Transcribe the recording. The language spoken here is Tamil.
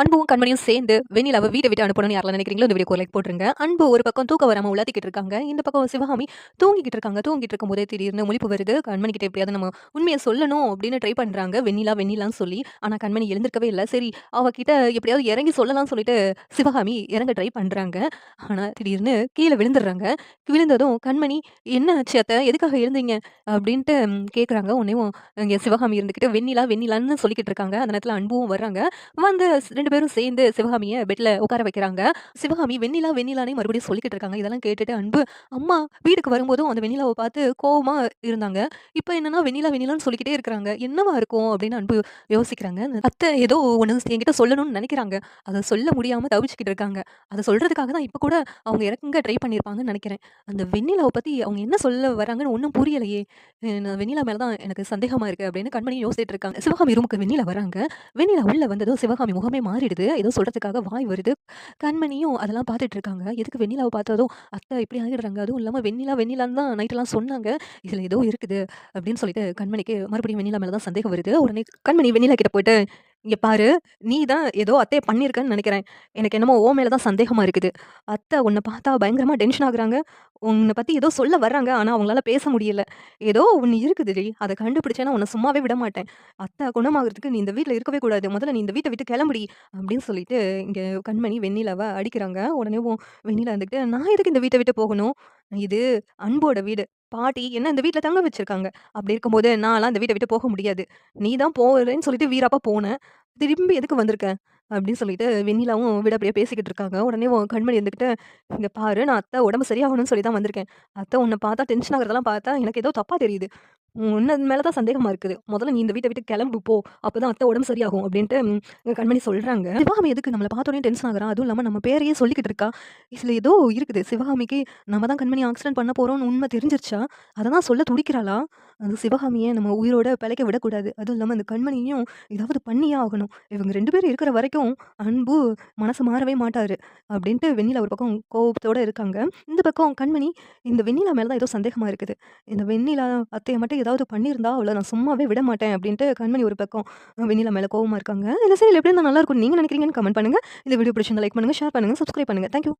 அன்பும் கண்மணியும் சேர்ந்து வெண்ணிலாவை வீட்டை விட்டு அனுப்பணும்னு யாரெல்லாம் நினைக்கிறீங்களோ இந்த வீடியோ லைக் போட்டுருங்க. அன்பு ஒரு பக்கம் தூக்க வராம உலாத்திக்கிட்டு இருக்காங்க. இந்த பக்கம் சிவகாமி தூங்கிக்கிட்டு இருக்காங்க. தூங்கிட்டு இருக்கும் போதே திடீர்னு முழிப்பு வருது. கண்மணி கிட்ட எப்படியாவது நம்ம உண்மையை சொல்லணும் அப்படின்னு ட்ரை பண்ணுறாங்க வெண்ணிலா வெண்ணிலான்னு சொல்லி. ஆனால் கண்மணி எழுந்திருக்கவே இல்லை. சரி அவகிட்ட எப்படியாவது இறங்கி சொல்லலாம்னு சொல்லிட்டு சிவகாமி இறங்க ட்ரை பண்ணுறாங்க ஆனால் திடீர்னு கீழே விழுந்துடுறாங்க. விழுந்ததும் கண்மணி என்ன ஆச்சு அத்தை? எதுக்காக எழுந்தீங்க? அப்படின்ட்டு கேட்குறாங்க உன்னையும் உடனேவும் சிவகாமி இருந்துக்கிட்டு வெண்ணிலா வெண்ணிலான்னு சொல்லிக்கிட்டு இருக்காங்க. அந்த நேரத்தில் அன்பும் வர்றாங்க. வந்து ரெண்டு பேரும் சேர்ந்து சிவகாமிய பெட்ல உட்கார வைக்கிறாங்க. சிவகாமி வெண்ணிலா, வெண்ணிலானே மறுபடியும் சொல்லிக்கிட்டு இருக்காங்க. இதெல்லாம் கேட்டுட்டு அன்பு, அம்மா வீட்டுக்கு வரும்போதும் அந்த வெண்ணிலாவை பார்த்து கோவமா இருந்தாங்க. இப்போ என்னன்னா வெண்ணிலா, வெண்ணிலான்னு சொல்லிக்கிட்டே இருக்கிறாங்க. என்னவா இருக்கும் அப்படின்னு அன்பு யோசிக்கிறாங்க. அத்தை ஏதோ ஒன்று என்கிட்ட சொல்லணும்னு நினைக்கிறாங்க அதை சொல்ல முடியாம தவிச்சுக்கிட்டு இருக்காங்க. அதை சொல்றதுக்காக தான் இப்போ கூட அவங்க இறங்க ட்ரை பண்ணியிருப்பாங்கன்னு நினைக்கிறேன் அந்த வெண்ணிலாவை பத்தி அவங்க என்ன சொல்ல வராங்கன்னு ஒன்றும் புரியலையே! நான் வெண்ணிலா மேலே தான் எனக்கு சந்தேகமா இருக்கு அப்படின்னு கண்மணி யோசிச்சுட்டு இருக்காங்க. சிவகாமி ரூமுக்கு வெண்ணிலா வராங்க. வெண்ணிலா உள்ள வந்ததும் சிவகாமி முகமே மாறிடுது. ஏதோ சொல்கிறதுக்காக வாய் வருது. கண்மணியும் அதெல்லாம் பார்த்துட்டு இருக்காங்க. எதுக்கு வெண்ணிலாவை பார்த்ததும், அத்தை இப்படி ஆகிடுறாங்க. அதுவும் இல்லாமல் வெண்ணிலா, வெண்ணிலான்னு தான் நைட்டெல்லாம் சொன்னாங்க. இதில் ஏதோ இருக்குது அப்படின்னு சொல்லிட்டு கண்மணிக்கு மறுபடியும் வெண்ணிலா மேலே தான் சந்தேகம் வருது. உடனே கண்மணி வெண்ணிலா கிட்ட போயிட்டு, இங்கே பாரு, நீ தான் ஏதோ அத்தையை பண்ணியிருக்கன்னு நினைக்கிறேன் எனக்கு என்னமோ ஓ மேலே தான் சந்தேகமாக இருக்குது. அத்தை உன்னை பார்த்தா பயங்கரமாக டென்ஷன் ஆகுறாங்க. உன்னை பற்றி ஏதோ சொல்ல வர்றாங்க. ஆனால் அவங்களால பேச முடியல. ஏதோ ஒண்ணு இருக்குதுடி. அதை கண்டுபிடிச்சேன்னா உன்னை சும்மாவே விட மாட்டேன். அத்தை குணமாகிறதுக்கு நீ இந்த வீட்டில் இருக்கவே கூடாது. முதல்ல நீ இந்த வீட்டை விட்டு கெளம்புடி" அப்படின்னு சொல்லிட்டு இங்கே கண்மணி வெண்ணிலாவை அடிக்கிறாங்க. உடனே வெண்ணிலா இருந்துக்கிட்டு "நான் எதுக்கு இந்த வீட்டை விட்டு போகணும்? இது அன்போட வீடு. பாட்டி என்ன இந்த வீட்டில் தங்க வச்சிருக்காங்க. அப்படி இருக்கும்போது நான்லாம் இந்த வீட்டை விட்டு போக முடியாது. நீ தான் போறேன்னு சொல்லிட்டு வீராப்பா போனேன் திரும்பி எதுக்கு வந்திருக்கேன் அப்படின்னு சொல்லிட்டு வெண்ணிலாவும் விடாப்பிடியா பேசிக்கிட்டு இருக்காங்க. உடனேவும் கண்மணி இருந்துக்கிட்டு இங்கே பாரு நான் அத்தை உடம்பு சரியாகணும்னு சொல்லி தான் வந்திருக்கேன். அத்தை உன்னை பார்த்தா டென்ஷன் ஆகிறதெல்லாம் பார்த்தா எனக்கு ஏதோ தப்பாக தெரியுது. உன்ன மேலே தான் சந்தேகமா இருக்குது. முதல்ல நீ இந்த வீட்டை விட்டு கிளம்பு போ. அப்பதான் அத்தை உடம்பு சரியாகும்" அப்படின்ட்டு கண்மணி சொல்றாங்க. சிவகாமி எதுக்கு நம்மளை பார்த்தோனே டென்ஷன் ஆகுறா? அதுவும் இல்லாமல் நம்ம பேரையே சொல்லிக்கிட்டு இருக்கா. இதில் ஏதோ இருக்குது. சிவகாமிக்கு நம்ம தான் கண்மணி ஆக்சிடென்ட் பண்ண போகிறோம்னு உண்மை தெரிஞ்சிருச்சா? அதை தான் சொல்ல துடிக்கிறாளா? அந்த சிவகாமியை நம்ம உயிரோட பிழைக்க விடக்கூடாது. அதுவும் இல்லாமல் அந்த கண்மணியும் ஏதாவது பண்ணியே ஆகணும். இவங்க ரெண்டு பேரும் இருக்கிற வரைக்கும் அன்பு மனசு மாறவே மாட்டார் அப்படின்ட்டு வெண்ணிலா ஒரு பக்கம் கோபத்தோடு இருக்காங்க. இந்த பக்கம் கண்மணி இந்த வெண்ணிலா மேலே தான் ஏதோ சந்தேகமாக இருக்குது. இந்த வெண்ணிலா அத்தையை மட்டும் ஏதாவது பண்ணியிருந்தா அவ்வளோ நான் சும்மாவே விட மாட்டேன் அப்படின்ட்டு கண்மணி ஒரு பக்கம் வெண்ணிலா மேலே கோவமாக இருக்காங்க. இந்த சீரியல் எப்படி இருந்தா நல்லாயிருக்கும் நீங்கள் நீங்க நினைக்கிறீங்கன்னு கமெண்ட் பண்ணுங்கள் இந்த வீடியோ பிடிச்சிருந்தா லைக் பண்ணுங்க, ஷேர் பண்ணுங்கள் சப்ஸ்கிரைப் பண்ணுங்க. Thank you.